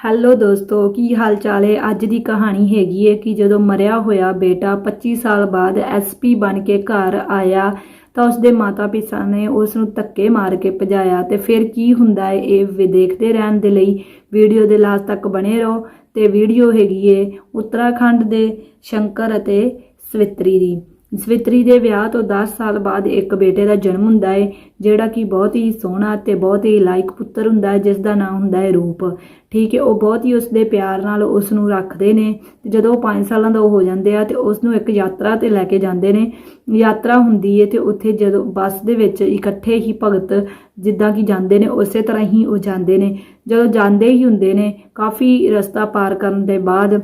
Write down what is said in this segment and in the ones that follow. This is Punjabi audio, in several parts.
ਹੈਲੋ ਦੋਸਤੋ, ਕੀ ਹਾਲ ਚਾਲ ਹੈ? ਅੱਜ ਦੀ ਕਹਾਣੀ ਹੈਗੀ ਹੈ ਕਿ ਜਦੋਂ ਮਰਿਆ ਹੋਇਆ ਬੇਟਾ 25 ਸਾਲ ਬਾਅਦ ਐਸਪੀ ਬਣ ਕੇ ਘਰ ਆਇਆ ਤਾਂ ਉਸਦੇ ਮਾਤਾ ਪਿਤਾ ਨੇ ਉਸ ਨੂੰ ਧੱਕੇ ਮਾਰ ਕੇ ਭਜਾਇਆ ਤੇ ਫਿਰ ਕੀ ਹੁੰਦਾ ਹੈ ਇਹ ਦੇਖਦੇ ਰਹਿਣ ਦੇ ਲਈ ਵੀਡੀਓ ਦੇ ਲਾਸਟ ਤੱਕ ਬਣੇ ਰਹੋ ਤੇ ਵੀਡੀਓ ਹੈਗੀ ਹੈ ਉੱਤਰਾਖੰਡ ਦੇ ਸ਼ੰਕਰ ਅਤੇ ਸਵਿਤਰੀ ਦੀ। ਸਵਿਤਰੀ ਦੇ ਵਿਆਹ ਤੋਂ 10 ਸਾਲ ਬਾਅਦ ਇੱਕ ਬੇਟੇ ਦਾ ਜਨਮ ਹੁੰਦਾ ਹੈ ਜਿਹੜਾ ਕਿ ਬਹੁਤ ਹੀ ਸੋਹਣਾ ਤੇ ਬਹੁਤ ਹੀ ਲਾਇਕ ਪੁੱਤਰ ਹੁੰਦਾ ਹੈ ਜਿਸ ਦਾ ਨਾਮ ਹੁੰਦਾ ਹੈ ਰੂਪ। ਠੀਕ ਹੈ ਉਹ ਬਹੁਤ ਹੀ ਉਸਦੇ ਪਿਆਰ ਨਾਲ ਉਸ ਨੂੰ ਰੱਖਦੇ ਨੇ ਤੇ ਜਦੋਂ ਉਹ 5 ਸਾਲਾਂ ਦਾ ਹੋ ਜਾਂਦੇ ਆ ਤੇ ਉਸ ਨੂੰ ਇੱਕ ਯਾਤਰਾ ਤੇ ਲੈ ਕੇ ਜਾਂਦੇ ਨੇ। ਯਾਤਰਾ ਹੁੰਦੀ ਹੈ ਤੇ ਉੱਥੇ ਜਦੋਂ ਬੱਸ ਦੇ ਵਿੱਚ ਇਕੱਠੇ ਹੀ ਭਗਤ ਜਿੱਦਾਂ ਕਿ ਜਾਂਦੇ ਨੇ, ਉਸੇ ਤਰ੍ਹਾਂ ਹੀ ਉਹ ਜਾਂਦੇ ਨੇ। ਜਦੋਂ ਜਾਂਦੇ ਹੀ ਹੁੰਦੇ ਨੇ, ਕਾਫੀ ਰਸਤਾ ਪਾਰ ਕਰਨ ਦੇ ਬਾਅਦ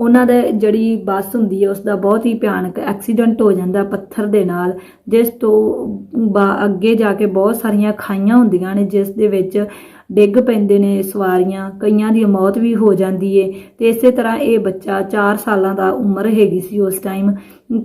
ਉਹਨਾਂ ਦਾ ਜਿਹੜੀ ਬੱਸ ਹੁੰਦੀ ਹੈ ਉਸ ਦਾ ਬਹੁਤ ਹੀ ਭਿਆਨਕ ਐਕਸੀਡੈਂਟ ਹੋ ਜਾਂਦਾ ਪੱਥਰ ਦੇ ਨਾਲ, ਜਿਸ ਤੋਂ ਬਾ- ਅੱਗੇ ਜਾ ਕੇ ਬਹੁਤ ਸਾਰੀਆਂ ਖਾਈਆਂ ਹੁੰਦੀਆਂ ਨੇ, ਜਿਸ ਦੇ ਵਿੱਚ ਡਿੱਗ ਪੈਂਦੇ ਨੇ, ਸਵਾਰੀਆਂ, ਕਈਆਂ ਦੀ ਮੌਤ ਵੀ ਹੋ ਜਾਂਦੀ ਏ। ਤੇ ਇਸੇ ਤਰ੍ਹਾਂ ਇਹ ਬੱਚਾ 4 ਸਾਲਾਂ ਦਾ ਉਮਰ ਹੈਗੀ ਸੀ ਉਸ ਟਾਈਮ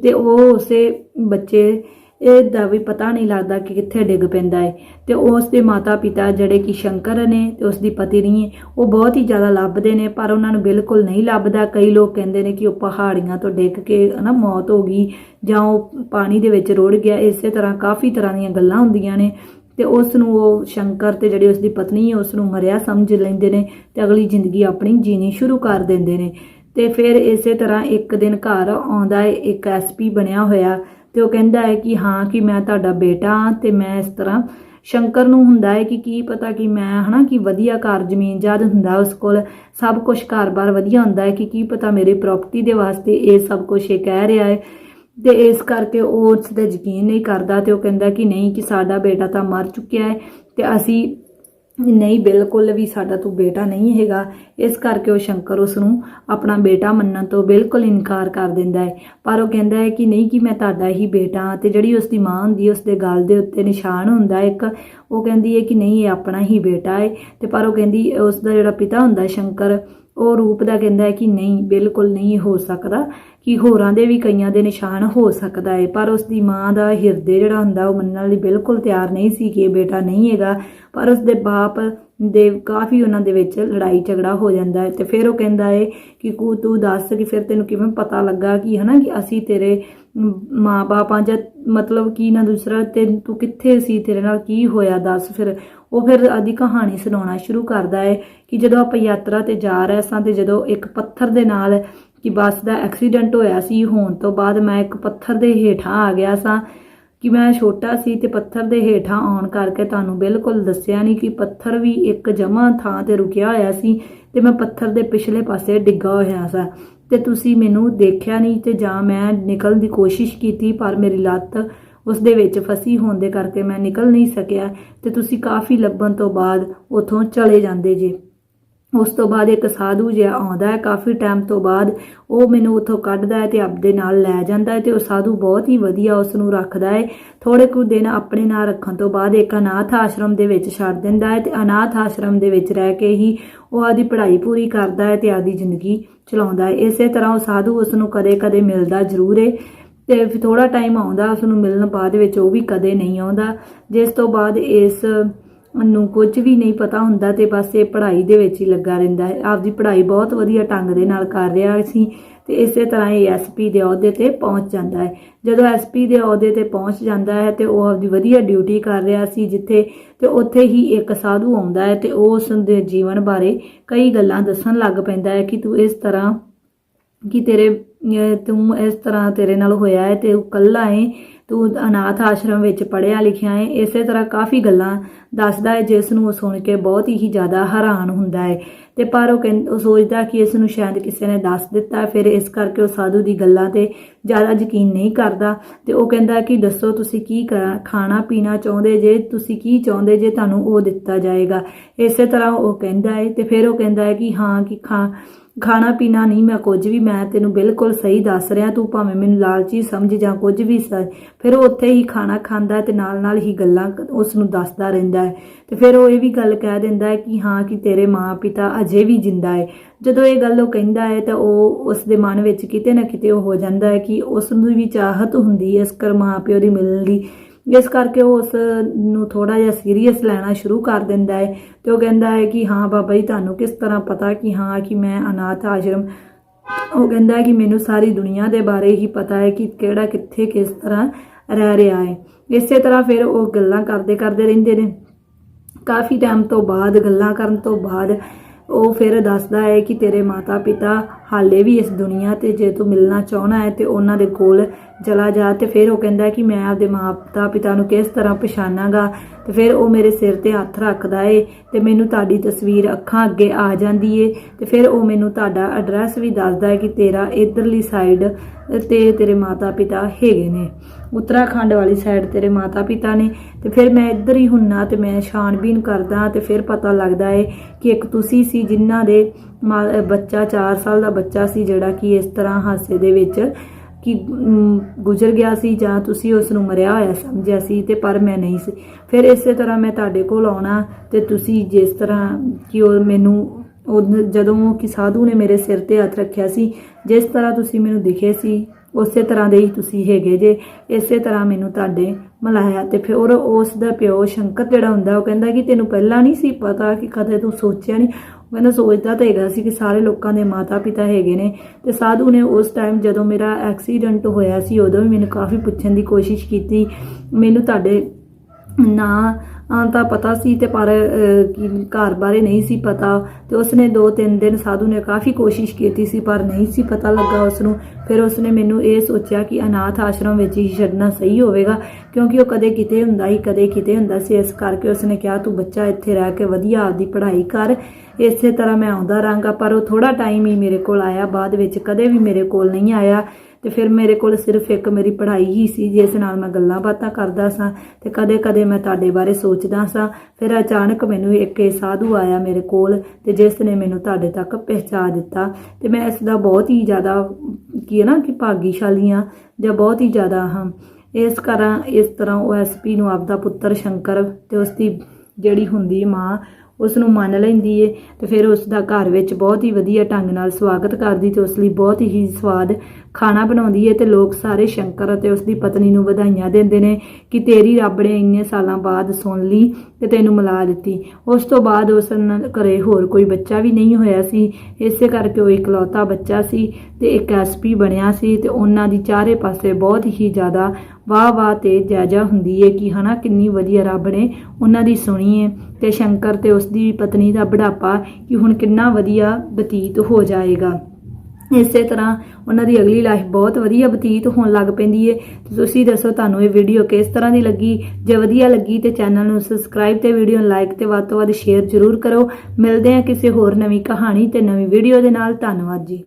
ਤੇ ਉਹ ਉਸੇ ਬੱਚੇ ਇਹਦਾ ਵੀ ਪਤਾ ਨਹੀਂ ਲੱਗਦਾ ਕਿ ਕਿੱਥੇ ਡਿੱਗ ਪੈਂਦਾ ਹੈ ਤੇ ਉਸ ਦੇ ਮਾਤਾ ਪਿਤਾ ਜਿਹੜੇ ਕਿ ਸ਼ੰਕਰ ਨੇ ਤੇ ਉਸ ਦੀ ਪਤਨੀ ਉਹ ਬਹੁਤ ਹੀ ਜ਼ਿਆਦਾ ਲੱਭਦੇ ਨੇ, ਪਰ ਉਹਨਾਂ ਨੂੰ ਬਿਲਕੁਲ ਨਹੀਂ ਲੱਭਦਾ। ਕਈ ਲੋਕ ਕਹਿੰਦੇ ਨੇ ਕਿ ਉਹ ਪਹਾੜੀਆਂ ਤੋਂ ਡਿੱਗ ਕੇ ਨਾ ਮੌਤ ਹੋ ਗਈ ਜਾਂ ਉਹ ਪਾਣੀ ਦੇ ਵਿੱਚ ਰੁੜ ਗਿਆ। ਇਸੇ ਤਰ੍ਹਾਂ ਕਾਫੀ ਤਰ੍ਹਾਂ ਦੀਆਂ ਗੱਲਾਂ ਹੁੰਦੀਆਂ ਨੇ ਤੇ ਉਸ ਨੂੰ ਉਹ ਸ਼ੰਕਰ ਤੇ ਜਿਹੜੀ ਉਸ ਦੀ ਪਤਨੀ ਹੈ ਉਸ ਨੂੰ ਮਰਿਆ ਸਮਝ ਲੈਂਦੇ ਨੇ ਤੇ ਅਗਲੀ ਜ਼ਿੰਦਗੀ ਆਪਣੀ ਜੀਣੀ ਸ਼ੁਰੂ ਕਰ ਦਿੰਦੇ ਨੇ। ਤੇ ਫਿਰ ਇਸੇ ਤਰ੍ਹਾਂ ਇੱਕ ਦਿਨ ਘਰ ਆਉਂਦਾ ਹੈ ਇੱਕ ਐਸਪੀ ਬਣਿਆ ਹੋਇਆ ਤੇ ਉਹ ਕਹਿੰਦਾ ਹੈ ਕਿ ਹਾਂ, ਕਿ ਮੈਂ ਤੁਹਾਡਾ ਬੇਟਾ ਹਾਂ ਤੇ ਮੈਂ ਇਸ ਤਰ੍ਹਾਂ ਸ਼ੰਕਰ ਨੂੰ ਹੁੰਦਾ ਹੈ ਕਿ ਕੀ ਪਤਾ ਕਿ ਮੈਂ, ਹਨਾ, ਕਿ ਵਧੀਆ ਘਰ ਜ਼ਮੀਨ ਜਾਇਦਾਦ ਹੁੰਦਾ ਉਸ ਕੋਲ। ਸਭ ਕੁਝ ਘਰ-ਬਾਰ ਵਧੀਆ ਹੁੰਦਾ ਹੈ ਕਿ ਕੀ ਪਤਾ ਮੇਰੇ ਪ੍ਰਾਪਰਟੀ ਦੇ ਵਾਸਤੇ ਇਹ ਸਭ ਕੁਝ ਇਹ ਕਹਿ ਰਿਹਾ ਹੈ। ਤੇ ਇਸ ਕਰਕੇ ਉਹ ਉਸ ਤੇ ਯਕੀਨ ਨਹੀਂ ਕਰਦਾ ਤੇ ਉਹ ਕਹਿੰਦਾ ਕਿ ਨਹੀਂ, ਕਿ ਸਾਡਾ ਬੇਟਾ ਤਾਂ ਮਰ ਚੁੱਕਿਆ ਹੈ ਤੇ ਅਸੀਂ ਨਹੀਂ, ਬਿਲਕੁਲ ਵੀ ਸਾਡਾ ਤੂੰ ਬੇਟਾ ਨਹੀਂ ਹੈਗਾ। ਇਸ ਕਰਕੇ ਉਹ ਸ਼ੰਕਰ ਉਸ ਨੂੰ ਆਪਣਾ ਬੇਟਾ ਮੰਨਣ ਤੋਂ ਬਿਲਕੁਲ ਇਨਕਾਰ ਕਰ ਦਿੰਦਾ ਹੈ। ਪਰ ਉਹ ਕਹਿੰਦਾ ਹੈ ਕਿ ਨਹੀਂ, ਕਿ ਮੈਂ ਤੁਹਾਡਾ ਹੀ ਬੇਟਾ ਹਾਂ ਤੇ ਜਿਹੜੀ ਉਸ ਦੀ ਮਾਂ ਹੁੰਦੀ ਹੈ ਉਸ ਦੇ ਗਲ ਦੇ ਉੱਤੇ ਨਿਸ਼ਾਨ ਹੁੰਦਾ ਇੱਕ ਉਹ ਕਹਿੰਦੀ ਹੈ ਕਿ ਨਹੀਂ, ਇਹ ਆਪਣਾ ਹੀ ਬੇਟਾ ਹੈ। ਤੇ ਪਰ ਉਹ ਕਹਿੰਦੀ ਉਸ ਦਾ ਜਿਹੜਾ ਪਿਤਾ ਹੁੰਦਾ ਸ਼ੰਕਰ, ਉਹ ਰੂਪ ਦਾ ਕਹਿੰਦਾ ਹੈ ਕਿ ਨਹੀਂ, ਬਿਲਕੁਲ ਨਹੀਂ ਹੋ ਸਕਦਾ ਕਿ ਹੋਰਾਂ ਦੇ ਵੀ ਕਈਆਂ ਦੇ ਨਿਸ਼ਾਨ ਹੋ ਸਕਦਾ ਹੈ। ਪਰ ਉਸ ਦੀ ਮਾਂ ਦਾ ਹਿਰਦੇ ਜਿਹੜਾ ਹੁੰਦਾ, ਉਹ ਮੰਨਣ ਲਈ ਬਿਲਕੁਲ ਤਿਆਰ ਨਹੀਂ ਸੀ ਕਿ ਇਹ ਬੇਟਾ ਨਹੀਂ ਹੈਗਾ। ਪਰ ਉਸ ਦੇ ਬਾਪ ਦੇ ਕਾਫੀ ਉਹਨਾਂ ਦੇ ਵਿੱਚ ਲੜਾਈ ਝਗੜਾ ਹੋ ਜਾਂਦਾ ਹੈ ਤੇ ਫਿਰ ਉਹ ਕਹਿੰਦਾ ਹੈ ਕਿ ਕੂ ਤੂੰ ਦੱਸ ਕਿ ਫਿਰ ਤੈਨੂੰ ਕਿਵੇਂ ਪਤਾ ਲੱਗਾ ਕਿ ਹਨਾ ਕਿ ਅਸੀਂ ਤੇਰੇ ਮਾਂ-ਬਾਪਾਂ ਜਾਂ ਮਤਲਬ ਕੀ ਨਾ ਦੂਸਰਾ ਤੇ ਤੂੰ ਕਿੱਥੇ ਸੀ, ਤੇਰੇ ਨਾਲ ਕੀ ਹੋਇਆ ਦੱਸ ਫਿਰ। ਉਹ ਫਿਰ ਆਦੀ ਕਹਾਣੀ ਸੁਣਾਉਣਾ ਸ਼ੁਰੂ ਕਰਦਾ ਹੈ ਕਿ ਜਦੋਂ ਆਪਾਂ ਯਾਤਰਾ ਤੇ ਜਾ ਰਹੇ ਸਾਂ ਤੇ ਜਦੋਂ ਇੱਕ ਪੱਥਰ ਦੇ ਨਾਲ ਕਿ ਬੱਸ ਦਾ ਐਕਸੀਡੈਂਟ ਹੋਇਆ ਸੀ, ਹੋਣ ਤੋਂ ਬਾਅਦ ਮੈਂ ਇੱਕ ਪੱਥਰ ਦੇ ਹੇਠਾਂ ਆ ਗਿਆ ਸਾਂ ਕਿ ਮੈਂ ਛੋਟਾ ਸੀ ਤੇ ਪੱਥਰ ਦੇ ਹੇਠਾਂ ਆਉਣ ਕਰਕੇ ਤੁਹਾਨੂੰ ਬਿਲਕੁਲ ਦੱਸਿਆ ਨਹੀਂ ਕਿ ਪੱਥਰ ਵੀ ਇੱਕ ਜਮਾ ਥਾਂ ਤੇ ਰੁਕਿਆ ਹੋਇਆ ਸੀ ਤੇ ਮੈਂ ਪੱਥਰ ਦੇ ਪਿਛਲੇ ਪਾਸੇ ਡਿੱਗਾ ਹੋਇਆ ਸੀ। ਤੇ ਤੁਸੀਂ ਮੈਨੂੰ ਦੇਖਿਆ ਨਹੀਂ ਤੇ ਜਾਂ ਮੈਂ ਨਿਕਲਣ ਦੀ ਕੋਸ਼ਿਸ਼ ਕੀਤੀ, ਪਰ ਮੇਰੀ ਲੱਤ ਉਸ ਦੇ ਵਿੱਚ ਫਸੀ ਹੋਣ ਦੇ ਕਰਕੇ ਮੈਂ ਨਿਕਲ ਨਹੀਂ ਸਕਿਆ ਤੇ ਤੁਸੀਂ ਕਾਫੀ ਲੱਭਣ ਤੋਂ ਬਾਅਦ ਉਥੋਂ ਚਲੇ ਜਾਂਦੇ ਜੇ। ਉਸ ਤੋਂ ਬਾਅਦ ਇੱਕ ਸਾਧੂ ਜਿਹਾ ਆਉਂਦਾ ਹੈ, ਕਾਫੀ ਟਾਈਮ ਤੋਂ ਬਾਅਦ ਉਹ ਮੈਨੂੰ ਉੱਥੋਂ ਕੱਢਦਾ ਹੈ ਤੇ ਆਪਦੇ ਨਾਲ ਲੈ ਜਾਂਦਾ ਹੈ ਤੇ ਉਹ ਸਾਧੂ ਬਹੁਤ ਹੀ ਵਧੀਆ ਉਸ ਨੂੰ ਰੱਖਦਾ ਹੈ। ਥੋੜੇ ਕੁ ਦਿਨ ਆਪਣੇ ਨਾਲ ਰੱਖਣ ਤੋਂ ਬਾਅਦ ਇੱਕ ਅਨਾਥ ਆਸ਼ਰਮ ਦੇ ਵਿੱਚ ਛੱਡ ਦਿੰਦਾ ਹੈ ਤੇ ਅਨਾਥ ਆਸ਼ਰਮ ਦੇ ਵਿੱਚ ਰਹਿ ਕੇ ਹੀ ਉਹ ਆਦੀ ਪੜ੍ਹਾਈ ਪੂਰੀ ਕਰਦਾ ਹੈ ਤੇ ਆਦੀ ਜ਼ਿੰਦਗੀ ਚਲਾਉਂਦਾ ਹੈ। ਇਸੇ ਤਰ੍ਹਾਂ ਉਹ ਸਾਧੂ ਉਸ ਨੂੰ ਕਦੇ-ਕਦੇ ਮਿਲਦਾ ਜ਼ਰੂਰ ਹੈ ਤੇ ਫਿਰ ਥੋੜਾ ਟਾਈਮ ਆਉਂਦਾ ਉਸ ਨੂੰ ਮਿਲਣ ਬਾਅਦ ਵਿੱਚ ਉਹ ਵੀ ਕਦੇ ਨਹੀਂ ਆਉਂਦਾ। ਜਿਸ ਤੋਂ ਬਾਅਦ ਇਸ ਨੂੰ ਕੁਝ ਵੀ ਨਹੀਂ ਪਤਾ ਹੁੰਦਾ ਤੇ ਬਸ ਇਹ ਪੜ੍ਹਾਈ ਦੇ ਵਿੱਚ ਹੀ ਲੱਗਾ ਰਹਿੰਦਾ ਹੈ। ਆਪਦੀ ਪੜ੍ਹਾਈ ਬਹੁਤ ਵਧੀਆ ਢੰਗ ਦੇ ਨਾਲ ਕਰ ਰਿਹਾ ਸੀ ਤੇ ਇਸੇ ਤਰ੍ਹਾਂ ਇਹ ਐਸਪੀ ਦੇ ਅਹੁਦੇ ਤੇ ਪਹੁੰਚ ਜਾਂਦਾ ਹੈ। ਜਦੋਂ ਐਸਪੀ ਦੇ ਅਹੁਦੇ ਤੇ ਪਹੁੰਚ ਜਾਂਦਾ ਹੈ ਤੇ ਉਹ ਆਪਦੀ ਵਧੀਆ ਡਿਊਟੀ ਕਰ ਰਿਹਾ ਸੀ ਜਿੱਥੇ ਤੇ ਉੱਥੇ ਹੀ ਇੱਕ ਸਾਧੂ ਆਉਂਦਾ ਹੈ ਤੇ ਉਹ ਉਸ ਦੇ ਜੀਵਨ ਬਾਰੇ ਕਈ ਗੱਲਾਂ ਦੱਸਣ ਲੱਗ ਪੈਂਦਾ ਹੈ ਕਿ ਤੂੰ ਇਸ ਤਰ੍ਹਾਂ ਕਿ ਤੇਰੇ ਤੂੰ ਇਸ ਤਰ੍ਹਾਂ ਤੇਰੇ ਨਾਲ ਹੋਇਆ ਹੈ ਤੇ ਉਹ ਕੱਲਾ ਹੈ ਤੂੰ ਅਨਾਥ ਆਸ਼ਰਮ ਵਿੱਚ ਪੜਿਆ ਲਿਖਿਆ ਹੈ, ਇਸੇ ਤਰ੍ਹਾਂ ਕਾਫੀ ਗੱਲਾਂ ਦੱਸਦਾ ਹੈ, ਜਿਸ ਨੂੰ ਸੁਣ ਕੇ ਬਹੁਤ ਹੀ ਜ਼ਿਆਦਾ ਹੈਰਾਨ ਹੁੰਦਾ ਹੈ। ਤੇ ਪਰ ਉਹ ਕਹਿੰ- ਉਹ ਸੋਚਦਾ ਕਿ ਇਸ ਨੂੰ ਸ਼ਾਇਦ ਕਿਸੇ ਨੇ ਦੱਸ ਦਿੱਤਾ, ਫਿਰ ਇਸ ਕਰਕੇ ਉਹ ਸਾਧੂ ਦੀ ਗੱਲਾਂ ਤੇ ਜ਼ਿਆਦਾ ਯਕੀਨ ਨਹੀਂ ਕਰਦਾ ਤੇ ਉਹ ਕਹਿੰਦਾ ਕਿ ਦੱਸੋ ਤੁਸੀਂ ਕੀ ਕਰਾ- ਖਾਣਾ ਪੀਣਾ ਚਾਹੁੰਦੇ ਜੇ, ਤੁਸੀਂ ਕੀ ਚਾਹੁੰਦੇ ਜੇ ਤੁਹਾਨੂੰ ਉਹ ਦਿੱਤਾ ਜਾਏਗਾ। ਇਸੇ ਤਰ੍ਹਾਂ ਉਹ ਕਹਿੰਦਾ ਹੈ ਤੇ ਫਿਰ ਉਹ ਕਹਿੰਦਾ ਹੈ ਕਿ ਹਾਂ, ਕਿ ਖਾ, ਖਾਣਾ ਪੀਣਾ ਨਹੀਂ ਮੈਂ ਕੁਝ ਵੀ, ਮੈਂ ਤੈਨੂੰ ਬਿਲਕੁਲ ਸਹੀ ਦੱਸ ਰਿਹਾ, ਤੂੰ ਭਾਵੇਂ ਮੈਨੂੰ ਲਾਲਚੀ ਸਮਝ ਜਾਂ ਕੁਝ ਵੀ ਸ- ਫਿਰ ਉਹ ਉੱਥੇ ਹੀ ਖਾਣਾ ਖਾਂਦਾ ਹੈ ਤੇ ਨਾਲ ਨਾਲ ਹੀ ਗੱਲਾਂ ਉਸ ਨੂੰ ਦੱਸਦਾ ਰਹਿੰਦਾ ਹੈ ਤੇ ਫਿਰ ਉਹ ਇਹ ਵੀ ਗੱਲ ਕਹਿ ਦਿੰਦਾ ਹੈ ਕਿ ਹਾਂ, ਕਿ ਤੇਰੇ ਮਾਂ ਪਿਤਾ ਅਜੇ ਵੀ ਜਿੰਦਾ ਹੈ। ਜਦੋਂ ਇਹ ਗੱਲ ਉਹ ਕਹਿੰਦਾ ਹੈ ਤਾਂ ਉਹ ਉਸ ਦੇ ਮਨ ਵਿੱਚ ਕਿਤੇ ਨਾ ਕਿਤੇ ਉਹ ਹੋ ਜਾਂਦਾ ਹੈ ਕਿ ਉਸ ਨੂੰ ਵੀ ਚਾਹਤ ਹੁੰਦੀ ਹੈ, ਇਸ ਕਰ ਮਾਂ ਪਿਓ ਦੀ ਮਿਲਣ ਦੀ। ਇਸ ਕਰਕੇ ਉਹ ਉਸ ਨੂੰ ਥੋੜਾ ਜਿਹਾ ਸੀਰੀਅਸ ਲੈਣਾ ਸ਼ੁਰੂ ਕਰ ਦਿੰਦਾ ਹੈ ਤੇ ਉਹ ਕਹਿੰਦਾ ਹੈ ਕਿ ਹਾਂ ਬਾਬਾ ਜੀ, ਤੁਹਾਨੂੰ ਕਿਸ ਤਰ੍ਹਾਂ ਪਤਾ ਕਿ ਹਾਂ ਕਿ ਮੈਂ ਅਨਾਥ ਆਸ਼ਰਮ ਉਹ ਕਹਿੰਦਾ ਹੈ ਕਿ ਮੈਨੂੰ ਸਾਰੀ ਦੁਨੀਆ ਦੇ ਬਾਰੇ ਹੀ ਪਤਾ ਹੈ ਕਿ ਕਿਹੜਾ ਕਿੱਥੇ ਕਿਸ ਤਰ੍ਹਾਂ ਰਹਿ ਰਿਹਾ ਹੈ। ਇਸੇ ਤਰ੍ਹਾਂ ਫਿਰ ਉਹ ਗੱਲਾਂ ਕਰਦੇ ਕਰਦੇ ਰਹਿੰਦੇ ਨੇ। ਕਾਫੀ ਟਾਈਮ ਤੋਂ ਬਾਅਦ, ਗੱਲਾਂ ਕਰਨ ਤੋਂ ਬਾਅਦ ਉਹ ਫਿਰ ਦੱਸਦਾ ਹੈ ਕਿ ਤੇਰੇ ਮਾਤਾ ਪਿਤਾ ਹਾਲੇ ਵੀ ਇਸ ਦੁਨੀਆ ਤੇ ਜੇ ਤੂੰ ਮਿਲਣਾ ਚਾਹਣਾ ਹੈ ਤੇ ਉਹਨਾਂ ਦੇ ਕੋਲ ਚਲਾ ਜਾ ਤੇ ਫਿਰ ਉਹ ਕਹਿੰਦਾ ਕਿ ਮੈਂ ਆਪਦੇ ਮਾਤਾ ਪਿਤਾ ਨੂੰ ਕਿਸ ਤਰ੍ਹਾਂ ਪਛਾਣਾਂਗਾ। ਤੇ ਫਿਰ ਉਹ ਮੇਰੇ ਸਿਰ ਤੇ ਹੱਥ ਰੱਖਦਾ ਏ ਤੇ ਮੈਨੂੰ ਤੁਹਾਡੀ ਤਸਵੀਰ ਅੱਖਾਂ ਅੱਗੇ ਆ ਜਾਂਦੀ ਏ ਤੇ ਫਿਰ ਉਹ ਮੈਨੂੰ ਤੁਹਾਡਾ ਐਡਰੈਸ ਵੀ ਦੱਸਦਾ ਹੈ ਕਿ ਤੇਰਾ ਇਧਰਲੀ ਸਾਈਡ ਤੇ ਤੇਰੇ ਮਾਤਾ ਪਿਤਾ ਹੈਗੇ ਨੇ। ਉੱਤਰਾਖੰਡ ਵਾਲੀ ਸਾਈਡ ਤੇਰੇ ਮਾਤਾ ਪਿਤਾ ਨੇ ਤੇ ਫਿਰ ਮੈਂ ਇੱਧਰ ਹੀ ਹੁੰਨਾ ਤੇ ਮੈਂ ਛਾਣਬੀਨ ਕਰਦਾ ਤੇ ਫਿਰ ਪਤਾ ਲੱਗਦਾ ਏ ਕਿ ਇੱਕ ਤੁਸੀਂ ਸੀ ਜਿਨ੍ਹਾਂ ਦੇ ਮਾ- ਬੱਚਾ 4 ਸਾਲ ਦਾ ਬੱਚਾ ਸੀ ਜਿਹੜਾ ਕਿ ਇਸ ਤਰ੍ਹਾਂ ਹਾਸੇ ਦੇ ਵਿੱਚ ਕਿ ਗੁਜ਼ਰ ਗਿਆ ਸੀ ਜਾਂ ਤੁਸੀਂ ਉਸ ਨੂੰ ਮਰਿਆ ਹੋਇਆ ਸਮਝਿਆ ਸੀ ਤੇ ਪਰ ਮੈਂ ਨਹੀਂ ਸੀ। ਫਿਰ ਇਸੇ ਤਰ੍ਹਾਂ ਮੈਂ ਤੁਹਾਡੇ ਕੋਲ ਆਉਣਾ ਤੇ ਤੁਸੀਂ ਜਿਸ ਤਰ੍ਹਾਂ ਕਿ ਉਹ ਮੈਨੂੰ, ਉਹ ਜਦੋਂ ਕਿ ਸਾਧੂ ਨੇ ਮੇਰੇ ਸਿਰ ਤੇ ਹੱਥ ਰੱਖਿਆ ਸੀ, ਜਿਸ ਤਰ੍ਹਾਂ ਤੁਸੀਂ ਮੈਨੂੰ ਦਿਖੇ ਸੀ, ਉਸੇ ਤਰ੍ਹਾਂ ਦੇ ਹੀ ਤੁਸੀਂ ਹੈਗੇ ਜੇ। ਇਸੇ ਤਰ੍ਹਾਂ ਮੈਨੂੰ ਤੁਹਾਡੇ ਮਿਲਾਇਆ ਤੇ ਫਿਰ ਉਸ ਦਾ ਪਿਓ ਸ਼ੰਕਰ ਜਿਹੜਾ ਹੁੰਦਾ, ਉਹ ਕਹਿੰਦਾ ਕਿ ਤੈਨੂੰ ਪਹਿਲਾਂ ਨਹੀਂ ਸੀ ਪਤਾ ਕਿ ਕਦੇ ਤੂੰ ਸੋਚਿਆ ਨਹੀਂ। ਉਹ ਕਹਿੰਦਾ ਸੋਚਦਾ ਤਾਂ ਹੈਗਾ ਸੀ ਕਿ ਸਾਰੇ ਲੋਕਾਂ ਦੇ ਮਾਤਾ ਪਿਤਾ ਹੈਗੇ ਨੇ ਤੇ ਸਾਧੂ ਨੇ ਉਸ ਟਾਈਮ ਜਦੋਂ ਮੇਰਾ ਐਕਸੀਡੈਂਟ ਹੋਇਆ ਸੀ, ਉਦੋਂ ਵੀ ਮੈਨੂੰ ਕਾਫੀ ਪੁੱਛਣ ਦੀ ਕੋਸ਼ਿਸ਼ ਕੀਤੀ। ਮੈਨੂੰ ਤੁਹਾਡੇ ਨਾ ਤਾਂ ਪਤਾ ਸੀ ਤੇ ਪਰ ਘਰ ਬਾਰੇ ਨਹੀਂ ਸੀ ਪਤਾ। ਤੇ ਉਸਨੇ 2-3 ਦਿਨ ਸਾਧੂ ਨੇ ਕਾਫੀ ਕੋਸ਼ਿਸ਼ ਕੀਤੀ ਸੀ, ਪਰ ਨਹੀਂ ਸੀ ਪਤਾ ਲੱਗਾ ਉਸ ਨੂੰ ਫਿਰ ਉਸਨੇ ਮੈਨੂੰ ਇਹ ਸੋਚਿਆ ਕਿ ਅਨਾਥ ਆਸ਼ਰਮ ਵਿੱਚ ਹੀ ਛੱਡਣਾ ਸਹੀ ਹੋਵੇਗਾ, ਕਿਉਂਕਿ ਉਹ ਕਦੇ ਕਿਤੇ ਹੁੰਦਾ ਹੀ, ਕਦੇ ਕਿਤੇ ਹੁੰਦਾ ਸੀ। ਇਸ ਕਰਕੇ ਉਸਨੇ ਕਿਹਾ, ਤੂੰ ਬੱਚਾ ਇੱਥੇ ਰਹਿ ਕੇ ਵਧੀਆ ਆਪਦੀ ਪੜ੍ਹਾਈ ਕਰ। ਇਸੇ ਤਰ੍ਹਾਂ ਮੈਂ ਆਉਂਦਾ ਰਾਂਗਾ ਪਰ ਉਹ ਥੋੜਾ ਟਾਈਮ ਹੀ ਮੇਰੇ ਕੋਲ ਆਇਆ। ਬਾਅਦ ਵਿੱਚ ਕਦੇ ਵੀ ਮੇਰੇ ਕੋਲ ਨਹੀਂ ਆਇਆ। ਤੇ ਫਿਰ ਮੇਰੇ ਕੋਲ ਸਿਰਫ ਇੱਕ ਮੇਰੀ ਪੜ੍ਹਾਈ ਹੀ ਸੀ, ਜਿਸ ਨਾਲ ਮੈਂ ਗੱਲਾਂ ਬਾਤਾਂ ਕਰਦਾ ਸਾਂ ਤੇ ਕਦੇ-ਕਦੇ ਮੈਂ ਤੁਹਾਡੇ ਬਾਰੇ ਸੋਚਦਾ ਸਾਂ। ਫਿਰ ਅਚਾਨਕ ਮੈਨੂੰ ਇੱਕ ਇਹ ਸਾਧੂ ਆਇਆ ਮੇਰੇ ਕੋਲ ਤੇ ਜਿਸ ਨੇ ਮੈਨੂੰ ਤੁਹਾਡੇ ਤੱਕ ਪਹੁੰਚਾ ਦਿੱਤਾ ਤੇ ਮੈਂ ਇਸ ਦਾ ਬਹੁਤ ਹੀ ਜ਼ਿਆਦਾ, ਕੀ ਹੈ ਨਾ, ਕਿ ਭਾਗੀਸ਼ਾਲੀ ਹਾਂ ਜਾਂ ਬਹੁਤ ਹੀ ਜ਼ਿਆਦਾ ਹਾਂ। ਇਸ ਕਰਾਂ ਇਸ ਤਰ੍ਹਾਂ ਉਹ ਐਸਪੀ ਨੂੰ ਆਪਦਾ ਪੁੱਤਰ ਸ਼ੰਕਰ ਤੇ ਉਸ ਦੀ ਜਿਹੜੀ ਹੁੰਦੀ ਮਾਂ ਉਸ ਨੂੰ ਮੰਨ ਲੈਂਦੀ ਏ ਤੇ ਫਿਰ ਉਸ ਦਾ ਘਰ ਵਿੱਚ ਬਹੁਤ ਹੀ ਵਧੀਆ ਢੰਗ ਨਾਲ ਸਵਾਗਤ ਕਰਦੀ ਤੇ ਉਸ ਲਈ ਬਹੁਤ ਹੀ ਸਵਾਦ ਖਾਣਾ ਬਣਾਉਂਦੀ ਏ ਤੇ ਲੋਕ ਸਾਰੇ ਸ਼ੰਕਰ ਅਤੇ ਉਸ ਦੀ ਪਤਨੀ ਨੂੰ ਵਧਾਈਆਂ ਦਿੰਦੇ ਨੇ ਕਿ ਤੇਰੀ ਰੱਬ ਨੇ ਇੰਨੇ ਸਾਲਾਂ ਬਾਅਦ ਸੁਣ ਲਈ ਤੇ ਤੈਨੂੰ ਮਿਲਾ ਦਿੱਤੀ। ਉਸ ਤੋਂ ਬਾਅਦ ਉਸ ਨਾਲ ਘਰੇ ਹੋਰ ਕੋਈ ਬੱਚਾ ਵੀ ਨਹੀਂ ਹੋਇਆ ਸੀ। ਇਸੇ ਕਰਕੇ ਉਹ ਇਕਲੌਤਾ ਬੱਚਾ ਸੀ ਤੇ ਇੱਕ ਐਸਪੀ ਬਣਿਆ ਸੀ ਤੇ ਉਹਨਾਂ ਦੀ ਚਾਰੇ ਪਾਸੇ ਬਹੁਤ ਹੀ ਜ਼ਿਆਦਾ ਵਾਹ ਵਾਹ ਤੇ ਜਾਇਜਾ ਹੁੰਦੀ ਹੈ ਕਿ ਹਨਾ ਕਿੰਨੀ ਵਧੀਆ ਰੱਬ ਨੇ ਉਹਨਾਂ ਦੀ ਸੁਣੀ ਹੈ ਤੇ ਸ਼ੰਕਰ ਤੇ ਉਸ ਦੀ ਪਤਨੀ ਦਾ ਬੁਢਾਪਾ ਕਿ ਹੁਣ ਕਿੰਨਾ ਵਧੀਆ ਬਤੀਤ ਹੋ ਜਾਏਗਾ। ਇਸੇ ਤਰ੍ਹਾਂ ਉਹਨਾਂ ਦੀ ਅਗਲੀ ਲਾਈਫ ਬਹੁਤ ਵਧੀਆ ਬਤੀਤ ਹੋਣ ਲੱਗ ਪੈਂਦੀ ਏ। ਤੁਸੀਂ ਦੱਸੋ ਤੁਹਾਨੂੰ ਇਹ ਵੀਡੀਓ ਕਿਸ ਤਰ੍ਹਾਂ ਦੀ ਲੱਗੀ? ਜੇ ਵਧੀਆ ਲੱਗੀ ਤੇ ਚੈਨਲ ਨੂੰ ਸਬਸਕ੍ਰਾਈਬ ਤੇ ਵੀਡੀਓ ਨੂੰ ਲਾਈਕ ਤੇ ਵੱਧ ਤੋਂ ਵੱਧ ਸ਼ੇਅਰ ਜ਼ਰੂਰ ਕਰੋ। ਮਿਲਦੇ ਹਾਂ ਕਿਸੇ ਹੋਰ ਨਵੀਂ ਕਹਾਣੀ ਤੇ ਨਵੀਂ ਵੀਡੀਓ ਦੇ ਨਾਲ। ਧੰਨਵਾਦ ਜੀ।